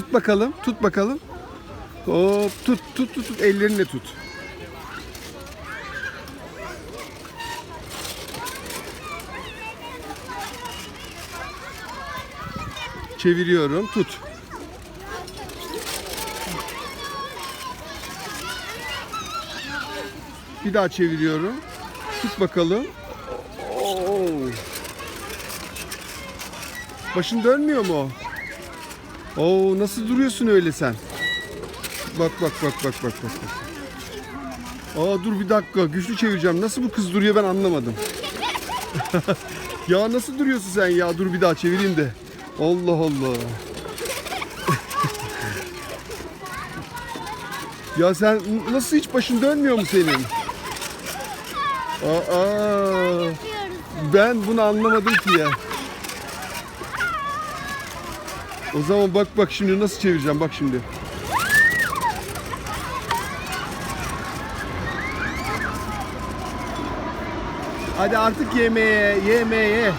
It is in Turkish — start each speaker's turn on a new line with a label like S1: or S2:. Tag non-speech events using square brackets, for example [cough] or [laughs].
S1: Tut bakalım. Tut bakalım. Hop tut tut tut tut ellerinle tut. Çeviriyorum. Tut. Bir daha çeviriyorum. Tut bakalım. Başın dönmüyor mu? Oo nasıl duruyorsun öyle sen? Bak bak bak bak bak bak. Aa dur bir dakika güçlü çevireceğim. Nasıl bu kız duruyor ben anlamadım. [laughs] ya nasıl duruyorsun sen ya? Dur bir daha çevireyim de. Allah Allah. [laughs] ya sen nasıl hiç başın dönmüyor mu senin? Aa, ben bunu anlamadım ki ya. O zaman bak bak şimdi nasıl çevireceğim bak şimdi. Hadi artık yemeğe, yemeğe.